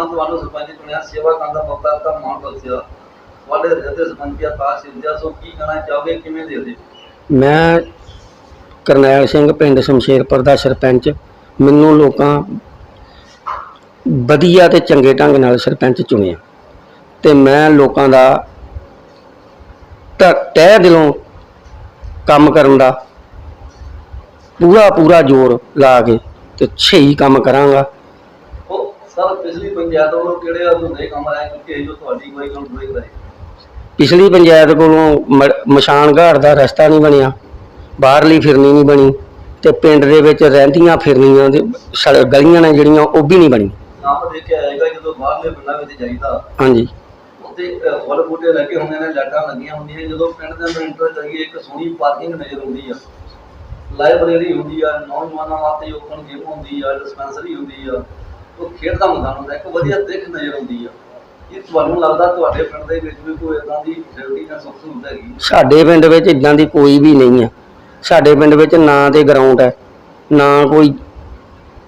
ਉਹਨਾਂ ਤੁਹਾਨੂੰ ਸਰਪੰਚ ਚੁਣਿਆ ਸੇਵਾ ਕਰਨ ਦਾ ਮੌਕਾ ਦਿੱਤਾ, ਮਾਣ ਬਖਸ਼ਿਆ ਤੁਹਾਡੇ ਹਰਿਆ ਦੇ ਸਰਪੰਚ ਆਕਾਸ਼ ਸੋ ਕੀ ਕਹਿਣਾ ਚਾਹੋਗੇ, ਕਿਵੇਂ ਦੇ ਦੇ ਮੈਂ ਕਰਨੈਲ ਸਿੰਘ ਪਿੰਡ ਸ਼ਮਸ਼ੇਰਪੁਰ ਦਾ ਸਰਪੰਚ। ਮੈਨੂੰ ਲੋਕਾਂ ਵਧੀਆ ਤੇ ਚੰਗੇ ਢੰਗ ਨਾਲ ਸਰਪੰਚ ਚੁਣਿਆ। ਤੇ ਮੈਂ ਲੋਕਾਂ ਦਾ ਤ- ਤਹਿ ਦਿਲੋਂ ਕੰਮ ਕਰਨ ਦਾ ਪੂਰਾ ਪੂਰਾ ਜ਼ੋਰ ਲਾ ਕੇ ਤੇ ਸਹੀ ਕੰਮ ਕਰਾਂਗਾ। ਸਰ ਪਿਛਲੀ ਪੰਚਾਇਤ ਵੱਲੋਂ ਕਿਹੜੇ ਅਧੂਰੇ ਕੰਮ ਆਏ ਕਿਉਂਕਿ ਇਹ ਜੋ ਤੁਹਾਡੀ ਕੋਈ ਕੰਮ ਹੋਏ ਕਰਾਈ। ਪਿਛਲੀ ਪੰਚਾਇਤ ਕੋਲੋਂ ਮਸ਼ਾਨ ਘਾਟ ਦਾ ਰਸਤਾ ਨਹੀਂ ਬਣਿਆ। ਬਾਹਰਲੀ ਫਿਰਨੀ ਨਹੀਂ ਬਣੀ ਤੇ ਪਿੰਡ ਦੇ ਵਿੱਚ ਰਹਿੰਦੀਆਂ ਫਿਰਨੀਆਂ ਦੇ ਗਲੀਆਂ ਨੇ ਜਿਹੜੀਆਂ ਉਹ ਵੀ ਨਹੀਂ ਬਣੀ। ਆਪ ਦੇਖਿਆ ਆਏਗਾ ਜਦੋਂ ਬਾਹਰਲੇ ਪਿੰਡਾਂ ਵਿੱਚ ਜਾਈਦਾ ਹਾਂਜੀ। ਅਹ, ਫੁੱਲ ਬੂਟੇ ਲੱਗੇ ਹੁੰਦੇ ਨੇ ਲਾਈਟਾਂ ਲੱਗੀਆਂ ਹੁੰਦੀਆਂ ਜਦੋਂ ਪਿੰਡ ਦੇ ਅੰਦਰ ਇੰਟਰ ਕਰੀਏ ਇੱਕ ਸੋਹਣੀ ਪਾਰਕਿੰਗ ਨਜ਼ਰ ਆਉਂਦੀ ਆ। ਲਾਇਬ੍ਰੇਰੀ ਹੁੰਦੀ ਆ ਨੌਜਵਾਨਾਂ ਵਾਸਤੇ ਓਪਨ ਜਿਮ ਹੁੰਦੀ ਆ ਡਿਸਪੈਂਸਰੀ ਹੁੰਦੀ ਆ। ਉਹ ਖੇਡ ਦਾ ਹੁੰਦਾ, ਇੱਕ ਵਧੀਆ ਦਿੱਖ ਨਜ਼ਰ ਆਉਂਦੀ ਆ। ਇਹ ਤੁਹਾਨੂੰ ਲੱਗਦਾ ਤੁਹਾਡੇ ਪਿੰਡ ਦੇ ਵਿੱਚ ਵੀ ਕੋਈ ਇਦਾਂ ਦੀ ਫੈਸਿਲਿਟੀ ਜਾਂ ਸੁੱਖ ਸਹੂਲਤ ਹੈਗੀ? ਸਾਡੇ ਪਿੰਡ ਵਿੱਚ ਇਦਾਂ ਦੀ ਕੋਈ ਵੀ ਨਹੀਂ ਹੈ ਸਾਡੇ ਪਿੰਡ ਵਿੱਚ ਨਾ ਤੇ ਗਰਾਊਂਡ ਹੈ, ਨਾ ਕੋਈ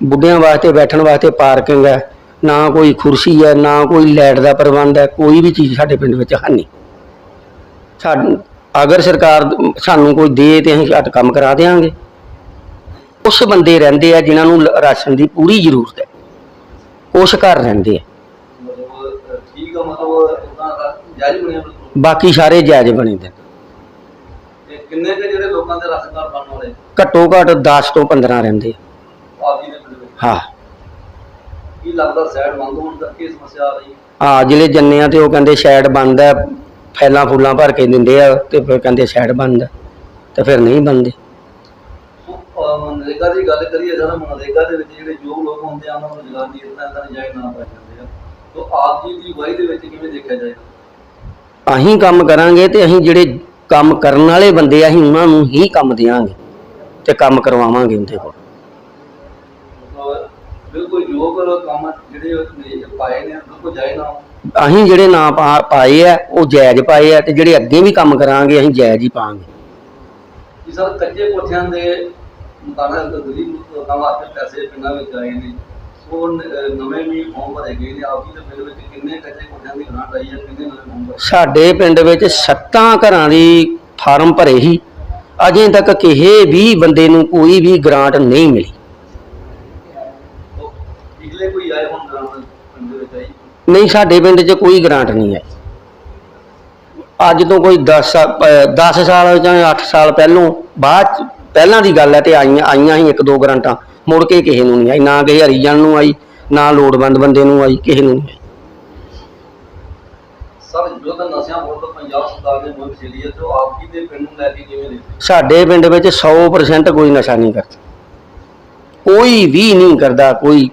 ਬੁੱਢਿਆਂ ਵਾਸਤੇ ਬੈਠਣ ਵਾਸਤੇ ਪਾਰਕਿੰਗ ਹੈ, ਨਾ ਕੋਈ ਕੁਰਸੀ ਹੈ, ਨਾ ਕੋਈ ਲਾਈਟ ਦਾ ਪ੍ਰਬੰਧ ਹੈ, ਕੋਈ ਵੀ ਚੀਜ਼ ਸਾਡੇ ਪਿੰਡ ਵਿੱਚ ਹੈ ਨਹੀਂ। ਸਾਨੂੰ ਅਗਰ ਸਰਕਾਰ ਸਾਨੂੰ ਕੋਈ ਦੇ ਤੇ ਅਸੀਂ ਘੱਟ ਕੰਮ ਕਰਾ ਦੇਵਾਂਗੇ। ਉਸ ਬੰਦੇ ਰਹਿੰਦੇ ਆ ਜਿਨ੍ਹਾਂ ਨੂੰ ਰਾਸ਼ਨ ਦੀ ਪੂਰੀ ਜ਼ਰੂਰਤ ਹੈ। ਉਸ ਘਰ ਰਹਿੰਦੇ ਆ। ਮਤਲਬ ਠੀਕ ਆ ਮਤਲਬ ਉਹਦਾ ਜਾਇਜ਼ ਬਣਿਆ ਬਿਲਕੁਲ ਬਾਕੀ ਸਾਰੇ ਜਾਇਜ਼ ਬਣੇ ਦੇ। ਤੇ ਕਿੰਨੇ ਕੁ ਜਿਹੜੇ ਲੋਕਾਂ ਦੇ ਰਾਸ਼ਨ ਬਣਨ ਵਾਲੇ ਘੱਟੋ ਘੱਟ 10 ਤੋਂ 15 ਰਹਿੰਦੇ ਆ। ਆਪ ਦੇ ਪਿੰਡ ਵਿੱਚ ਹਾਂ। ਕੀ ਲੱਗਦਾ ਸਾਈਡ ਬੰਦ ਹੋਣ ਕਰਕੇ ਇਹ ਸਮੱਸਿਆ ਆ ਰਹੀ ਆ ਜ਼ਿਲ੍ਹੇ ਜੰਨੇ ਆ ਤੇ ਉਹ ਕਹਿੰਦੇ ਸ਼ੈਡ ਬੰਦ ਹੈ ਫੈਲਾਂ ਫੁੱਲਾਂ ਭਰ ਕੇ ਦਿੰਦੇ ਆ ਤੇ ਫਿਰ ਕਹਿੰਦੇ ਸ਼ੈਡ ਬੰਦ ਹੈ ਤੇ ਫਿਰ ਨਹੀਂ ਬੰਦੇ। ਮਨਰੇਗਾ ਦੀ ਗੱਲ ਕਰੀਏ ਜਦੋਂ ਮਨਰੇਗਾ ਦੇ ਵਿੱਚ ਜਿਹੜੇ ਯੋਗ ਲੋਕ ਹੁੰਦੇ ਆ ਉਹਨਾਂ ਨੂੰ ਰੁਜ਼ਗਾਰ ਦੀ ਇਤਨਾ ਇਤਨਾ ਜਾਇਜ਼ ਨਾ ਪਾਏ ਜਾਂਦੇ ਆ। ਤੋ ਆਪ ਜੀ ਦੀ ਵਾਈ ਦੇ ਵਿੱਚ ਕਿਵੇਂ ਦੇਖਿਆ ਜਾਏਗਾ ਅਸੀਂ ਕੰਮ ਕਰਾਂਗੇ ਤੇ ਅਸੀਂ ਜਿਹੜੇ ਕੰਮ ਕਰਨ ਵਾਲੇ ਬੰਦੇ ਆ ਅਸੀਂ ਉਹਨਾਂ ਨੂੰ ਹੀ ਕੰਮ ਦਿਆਂਗੇ ਤੇ ਕੰਮ ਕਰਵਾਵਾਂਗੇ ਉਹਦੇ ਕੋਲ। ਮਤਲਬ ਬਿਲਕੁਲ ਯੋਗ ਕੰਮ ਜਿਹੜੇ ਉਹਨੇ ਪਾਏ ਨੇ ਬਿਲਕੁਲ ਜਾਇਜ਼ ਨਾ ਹੋਣ। ਅਸੀਂ ਜਿਹੜੇ ਨਾਂ ਪਾਏ ਆ ਉਹ ਜਾਇਜ਼ ਪਾਏ ਆ ਤੇ ਜਿਹੜੇ ਅੱਗੇ ਵੀ ਕੰਮ ਕਰਾਂਗੇ ਅਸੀਂ ਜਾਇਜ਼ ਹੀ ਪਾਵਾਂਗੇ। ਸਰ ਕੱਚੇ ਕੋਠਿਆਂ ਦੇ ਮਕਾਨਾਂ ਦੇ ਗਰੀਬ ਲੋਕਾਂ ਵਾਸਤੇ ਪੈਸੇ ਪਿੰਡਾਂ ਵਿੱਚ ਆਏ ਨੇ। ਅਹ, ਨਵੇਂ ਵੀ ਫੋਰਮ ਭਰੇ ਗਏ ਨੇ। ਆਪ ਜੀ ਦੇ ਪਿੰਡ ਵਿੱਚ ਕਿੰਨੇ ਕੱਚੇ ਕੋਠਿਆਂ ਦੀ ਗ੍ਰਾਂਟ ਆਈ ਹੈ? ਕਿੰਨੇ ਨਵੇਂ ਫੋਰਮ ਭਰੇ ਸਾਡੇ ਪਿੰਡ ਵਿੱਚ ਸੱਤਾਂ ਘਰਾਂ ਦੀ ਫਾਰਮ ਭਰੇ ਹੀ ਅਜੇ ਤੱਕ ਕਿਸੇ ਵੀ ਬੰਦੇ ਨੂੰ ਕੋਈ ਵੀ ਗ੍ਰਾਂਟ ਨਹੀਂ ਮਿਲੀ। ਤੋ ਪਿਛਲੇ ਕੋਈ ਆਏ ਹੁਣ ਗ੍ਰਾਂਟ ਪਿੰਡ ਦੇ ਵਿੱਚ ਆਈ? ਨਹੀਂ ਸਾਡੇ ਪਿੰਡ 'ਚ ਕੋਈ ਗ੍ਰਾਂਟ ਨਹੀਂ ਹੈ ਅੱਜ ਤੋਂ ਕੋਈ 10 10 ਸਾਲ ਜਾਂ 8 ਸਾਲ ਪਹਿਲੋਂ ਬਾਅਦ ਪਹਿਲਾਂ ਦੀ ਗੱਲ ਹੈ ਤੇ ਆਈਆਂ ਆਈਆਂ ਹੀ ਇੱਕ ਦੋ ਗ੍ਰਾਂਟਾਂ। ਮੁੜ ਕੇ ਕਿਸੇ ਨੂੰ ਨਹੀਂ ਆਈ ਨਾ ਕਿਸੇ ਹਰੀਜਨ ਨੂੰ ਆਈ ਨਾ ਲੋੜਵੰਦ ਬੰਦੇ ਨੂੰ ਆਈ ਕਿਸੇ ਨੂੰ ਨਹੀਂ ਸਰ ਜੋ ਤਾਂ ਨਸ਼ਿਆਂ ਵਿਰੁੱਧ ਪੰਜਾਬ ਸਰਕਾਰ ਨੇ ਮੁਹਿੰਮ ਛੇੜੀ ਹੈ ਤੇ ਉਹ ਆਪ ਜੀ ਦੇ ਪਿੰਡ ਨੂੰ ਲੈ ਕੇ ਕਿਵੇਂ ਦੇਖਦੇ ਸਾਡੇ ਪਿੰਡ ਵਿੱਚ 100% ਕੋਈ ਨਸ਼ਾ ਨਹੀਂ ਕਰਦਾ। ਕੋਈ ਵੀ ਨਹੀਂ ਕਰਦਾ ਕੋਈ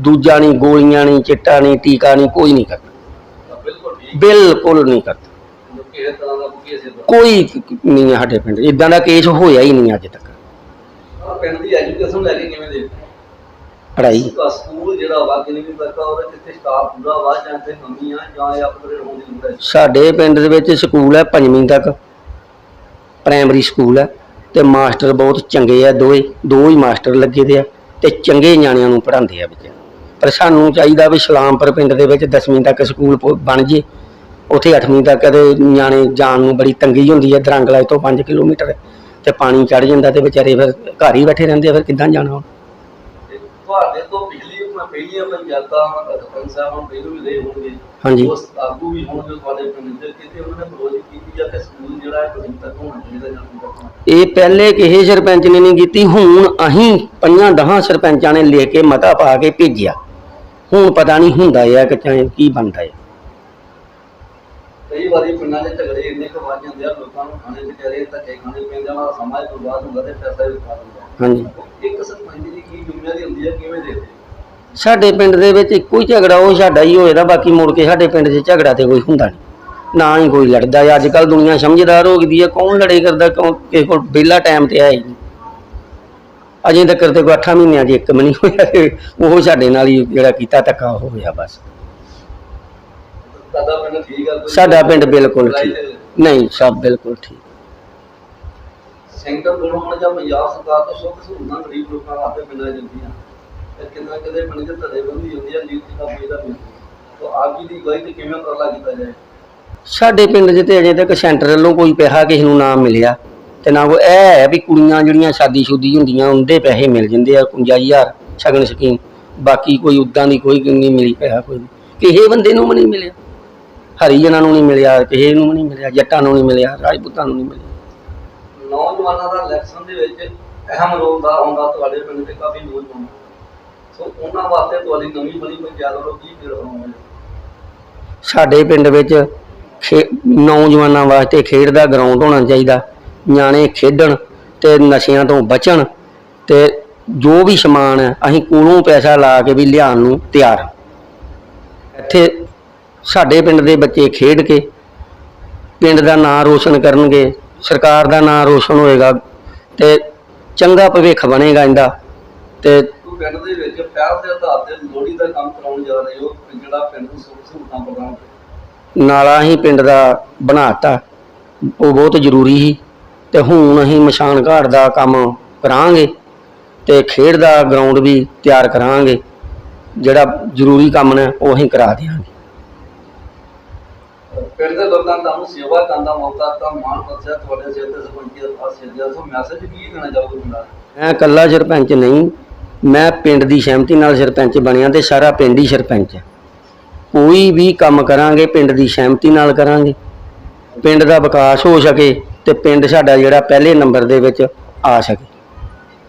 ਦੂਜਾ ਨਹੀਂ ਗੋਲੀਆਂ ਨਹੀਂ ਚਿੱਟਾ ਨਹੀਂ ਟੀਕਾ ਨਹੀਂ ਕੋਈ ਨਹੀਂ ਕਰਦਾ। ਬਿਲਕੁਲ ਨਹੀਂ ਕਰਦਾ। ਕਿਸੇ ਤਰ੍ਹਾਂ ਦਾ ਕੋਈ ਨਹੀਂ ਹੈ ਸਾਡੇ ਪਿੰਡ ਇਦਾਂ ਦਾ ਕੇਸ ਹੋਇਆ ਹੀ ਨਹੀਂ ਅੱਜ ਤੱਕ। ਆਹ ਪਿੰਡ ਦੀ ਐਜੂਕੇਸ਼ਨ ਲੈ ਕੇ ਕਿਵੇਂ ਦੇਖਦੇ ਪੜ੍ਹਾਈ। ਹੋ ਸਕੂਲ ਜਿਹੜਾ ਵਾ ਕਿੰਨੀ ਵੀ ਤੱਕ ਉਹਦੇ ਕਿਤੇ ਸਟਾਫ ਪੂਰਾ ਵਾ ਜਾਂ ਤੇ ਕਮੀ ਆ ਜਾਂ ਇਹ ਅਪਗ੍ਰੇਡ ਹੋਣ ਦੀ ਜ਼ਰੂਰਤ ਹੈ? ਸਾਡੇ ਪਿੰਡ ਦੇ ਵਿੱਚ ਸਕੂਲ ਹੈ ਪੰਜਵੀਂ ਤੱਕ। ਪ੍ਰਾਇਮਰੀ ਸਕੂਲ ਹੈ ਤੇ ਮਾਸਟਰ ਬਹੁਤ ਚੰਗੇ ਆ ਦੋਏ। ਦੋ ਹੀ ਮਾਸਟਰ ਲੱਗੇ ਦੇ ਆ ਤੇ ਚੰਗੇ ਨਿਆਣਿਆਂ ਨੂੰ ਪੜ੍ਹਾਉਂਦੇ ਆ ਬੱਚਿਆਂ ਨੂੰ ਪਰ ਸਾਨੂੰ ਚਾਹੀਦਾ ਵੀ ਸਲਾਮਪੁਰ ਪਿੰਡ ਦੇ ਵਿੱਚ 10ਵੀਂ ਤੱਕ ਸਕੂਲ ਪ- ਬਣ ਜੇ। ਉੱਥੇ 8ਵੀਂ ਤੱਕ ਦੇ ਨਿਆਣੇ ਜਾਣ ਨੂੰ ਬੜੀ ਤੰਗੀ ਹੁੰਦੀ ਹੈ ਦਰੰਗਲਾ ਤੋਂ 5 ਕਿਲੋਮੀਟਰ ਤੇ ਪਾਣੀ ਚੜ ਜਾਂਦਾ ਤੇ ਵਿਚਾਰੇ ਫਿਰ ਘਰ ਹੀ ਬੈਠੇ ਰਹਿੰਦੇ ਆ ਫਿਰ ਕਿੱਦਾਂ ਜਾਣਾ ਤੁਹਾਡੇ ਤੋਂ ਪਿਛਲੀ ਪਹਿਲੀਆਂ ਪੰਚਾਇਤਾਂ ਸਰਪੰਚ ਸਾਹਿਬ ਨੂੰ ਪਹਿਲੋਂ ਵੀ ਰਹੇ ਹੋਣਗੇ। ਹਾਂਜੀ। ਉਸ ਆਗੂ ਵੀ ਹੋਣਗੇ ਤੁਹਾਡੇ ਪਿੰਡ ਦੇ ਕਿਤੇ ਉਹਨਾਂ ਨੇ ਪ੍ਰੋਜੈਕਟ ਕੀਤੀ ਜਾਂ ਕਿ ਸਕੂਲ ਜਿਹੜਾ ਹੈ ਤੁਸੀਂ ਤੱਕ ਹੋਣਾ ਚਾਹੀਦਾ ਜਾਂ ਇਹ ਪਹਿਲੇ ਕਿਸੇ ਸਰਪੰਚ ਨੇ ਨਹੀਂ ਕੀਤੀ ਹੁਣ ਅਸੀਂ ਪੰਜਾਂ ਦਹਾਂ ਸਰਪੰਚਾਂ ਨੇ ਲੈ ਕੇ ਮਤਾ ਪਾ ਕੇ ਭੇਜਿਆ। ਹੁਣ ਪਤਾ ਨਹੀਂ ਹੁੰਦਾ ਹੈ ਕਿ ਚਾਹੇ ਕੀ ਬਣਦਾ ਹੈ। ਕਈ ਵਾਰੀ ਪਿੰਡਾਂ ਦੇ ਝਗੜੇ ਇੰਨੇ ਕੁ ਵੱਜ ਜਾਂਦੇ ਆ ਲੋਕਾਂ ਨੂੰ ਖਾਣੇ ਵਿਚਾਰੇ ਧੱਕੇ ਖਾਣੇ ਪੈਂਦੇ ਆ ਉਹਨਾਂ ਦਾ ਸਮਾਂ ਹੀ ਬਰਬਾਦ ਹੁੰਦਾ ਤੇ ਪੈਸਾ ਵੀ ਖਾ ਹਾਂਜੀ। ਇੱਕ ਸਰਪੰਚ ਦੀ ਕੀ ਜ਼ਿੰਮੇਵਾਰੀ ਹੁੰਦੀ ਹੈ ਕਿਵੇਂ ਦੇਖਦੇ? ਸਾਡੇ ਪਿੰਡ ਦੇ ਵਿੱਚ ਇੱਕੋ ਹੀ ਝਗੜਾ ਉਹ ਸਾਡਾ ਹੀ ਹੋਏਦਾ ਬਾਕੀ ਮੁੜ ਕੇ ਸਾਡੇ ਪਿੰਡ 'ਚ ਝਗੜਾ ਤੇ ਕੋਈ ਹੁੰਦਾ ਨਹੀਂ। ਨਾ ਹੀ ਕੋਈ ਲੜਦਾ ਅੱਜ ਕੱਲ ਦੁਨੀਆ ਸਮਝਦਾਰ ਹੋ ਗਈ ਹੈ ਕੌਣ ਲੜੇ ਕਰਦਾ ਕੌਣ ਕਿਸੇ ਕੋਲ ਵਿਹਲਾ ਟਾਈਮ ਤੇ ਹੈ ਹੀ ਨਹੀਂ। ਅਜੇ ਤੱਕ ਤੇ ਕੋਈ 8 ਮਹੀਨਿਆਂ 'ਚ ਇੱਕ ਨਹੀਂ ਹੋਇਆ ਤੇ ਉਹ ਸਾਡੇ ਨਾਲ ਹੀ ਜਿਹੜਾ ਕੀਤਾ ਧੱਕਾ ਉਹ ਹੋਇਆ ਬਸ। ਸਾਡਾ ਪਿੰਡ ਠੀਕ ਆ ਕੋਈ ਸਾਡਾ ਪਿੰਡ ਬਿਲਕੁਲ ਠੀਕ? ਨਹੀਂ ਸਭ ਬਿਲਕੁਲ ਠੀਕ। ਸੈਂਟਰ ਬਣਾਉਣ ਜਾਂ ਪੰਜਾਬ ਸਰਕਾਰ ਤੋਂ ਸੁੱਖ ਸਹੂਲਤਾਂ ਗਰੀਬ ਲੋਕਾਂ ਵਾਸਤੇ ਪਿੰਡਾਂ 'ਚ ਦਿੰਦੀਆਂ ਤੇ ਕਿੰਨਾ ਕਿਤੇ ਪਿੰਡ ਦੇ ਧੜੇ ਬੰਦੀ ਹੁੰਦੀ ਆ ਲੀਡ ਦਾ ਫਾਇਦਾ ਵੀ ਤੋ ਆਪ ਜੀ ਦੀ ਗਵਾਹੀ ਤੇ ਕਿਵੇਂ ਉਪਰਾਲਾ ਕੀਤਾ ਜਾਏ? ਸਾਡੇ ਪਿੰਡ 'ਚ ਤੇ ਅਜੇ ਤੱਕ ਸੈਂਟਰ ਵੱਲੋਂ ਕੋਈ ਪੈਸਾ ਕਿਸੇ ਨੂੰ ਨਾ ਮਿਲਿਆ। ਤੇ ਨਾ ਕੋਈ ਇਹ ਹੈ ਵੀ ਕੁੜੀਆਂ ਜਿਹੜੀਆਂ ਸ਼ਾਦੀ-ਸ਼ੁਦੀ ਹੁੰਦੀਆਂ ਉਹਦੇ ਪੈਸੇ ਮਿਲ ਜਾਂਦੇ ਆ 51000 ਸ਼ਗਨ ਸਕੀਮ। ਬਾਕੀ ਕੋਈ ਉਦਾਂ ਦੀ ਕੋਈ ਨਹੀਂ ਮਿਲੀ ਪੈਸਾ ਕੋਈ। ਕਿਸੇ ਬੰਦੇ ਨੂੰ ਵੀ ਨਹੀਂ ਮਿਲਿਆ। ਹਰੀਜਨਾਂ ਨੂੰ ਨਹੀਂ ਮਿਲਿਆ ਕਿਸੇ ਨੂੰ ਨਹੀਂ ਮਿਲਿਆ ਜੱਟਾਂ ਨੂੰ ਨਹੀਂ ਮਿਲਿਆ ਰਾਜਪੂਤਾਂ ਨੂੰ ਨਹੀਂ ਮਿਲਿਆ। ਨੌਜਵਾਨਾਂ ਦਾ ਇਲੈਕਸ਼ਨ ਦੇ ਵਿੱਚ ਅਹਿਮ ਰੋਲ ਦਾ ਹੁੰਦਾ ਤੁਹਾਡੇ ਪਿੰਡ ਦੇ ਕਾਫੀ ਨੌਜਵਾਨ ਸੋ ਉਹਨਾਂ ਵਾਸਤੇ ਤੁਹਾਡੀ ਨਵੀਂ ਬਣੀ ਪੰਚਾਇਤ ਵੱਲੋਂ ਕੀ ਸਾਡੇ ਪਿੰਡ ਵਿੱਚ ਖੇ ਨੌਜਵਾਨਾਂ ਵਾਸਤੇ ਖੇਡ ਦਾ ਗਰਾਊਂਡ ਹੋਣਾ ਚਾਹੀਦਾ ਨਿਆਣੇ ਖੇਡਣ ਤੇ ਨਸ਼ਿਆਂ ਤੋਂ ਬਚਣ ਤੇ ਜੋ ਵੀ ਸਮਾਨ ਹੈ ਅਸੀਂ ਕੋਲੋਂ ਪੈਸਾ ਲਾ ਕੇ ਵੀ ਲਿਆਉਣ ਨੂੰ ਤਿਆਰ ਹਾਂ। ਇੱਥੇ ਸਾਡੇ ਪਿੰਡ ਦੇ ਬੱਚੇ ਖੇਡ ਕੇ ਪਿੰਡ ਦਾ ਨਾਂ ਰੋਸ਼ਨ ਕਰਨਗੇ ਸਰਕਾਰ ਦਾ ਨਾਂ ਰੋਸ਼ਨ ਹੋਏਗਾ ਤੇ ਚੰਗਾ ਭਵਿੱਖ ਬਣੇਗਾ ਇਹਦਾ ਤੇ ਤੂੰ ਪਿੰਡ ਦੇ ਵਿੱਚ ਪਹਿਲ ਦੇ ਆਧਾਰ ਤੇ ਲੋਹੜੀ ਦਾ ਕੰਮ ਕਰਾਉਣ ਜਾ ਰਹੇ ਹੋ ਜਿਹੜਾ ਪਿੰਡ ਨੂੰ ਸੁੱਖ ਸਹੂਲਤਾਂ ਪ੍ਰਦਾਨ ਕਰੇ। ਨਾਲਾ ਹੀ ਪਿੰਡ ਦਾ ਬਣਾਤਾ ਉਹ ਬਹੁਤ ਜ਼ਰੂਰੀ ਸੀ ਤੇ ਹੁਣ ਅਸੀਂ ਮਸ਼ਾਨ ਘਾਟ ਦਾ ਕੰਮ ਕਰਾਂਗੇ ਤੇ ਖੇਡ ਦਾ ਗਰਾਊਂਡ ਵੀ ਤਿਆਰ ਕਰਾਂਗੇ ਜਿਹੜਾ ਜ਼ਰੂਰੀ ਕੰਮ ਨੇ ਉਹ ਅਸੀਂ ਕਰਾ ਦਿਆਂਗੇ। ਪਿੰਡ ਦੇ ਲੋਕਾਂ ਦਾ ਨੂੰ ਸੇਵਾ ਕਰਨ ਦਾ ਮੌਕਾ ਤਾਂ ਮਾਣ ਬਖਸ਼ਿਆ ਤੁਹਾਡੇ ਸਿਰ ਤੇ ਸਰਪੰਚੀ ਦਾ ਪਾਸੇ ਸੋ ਮੈਸੇਜ ਕੀ ਦੇਣਾ ਚਾਹੋਗੇ ਪਿੰਡਾਂ ਮੈਂ ਇਕੱਲਾ ਸਰਪੰਚ ਨਹੀਂ, ਮੈਂ ਪਿੰਡ ਦੀ ਸਹਿਮਤੀ ਨਾਲ ਸਰਪੰਚ ਬਣਿਆ ਤੇ ਸਾਰਾ ਪਿੰਡ ਹੀ ਸਰਪੰਚ ਹੈ। ਕੋਈ ਵੀ ਕੰਮ ਕਰਾਂਗੇ, ਪਿੰਡ ਦੀ ਸਹਿਮਤੀ ਨਾਲ ਕਰਾਂਗੇ। ਪਿੰਡ ਦਾ ਵਿਕਾਸ ਹੋ ਸਕੇ ਤੇ ਪਿੰਡ ਸਾਡਾ ਜਿਹੜਾ ਪਹਿਲੇ ਨੰਬਰ ਦੇ ਵਿੱਚ ਆ ਸਕੇ।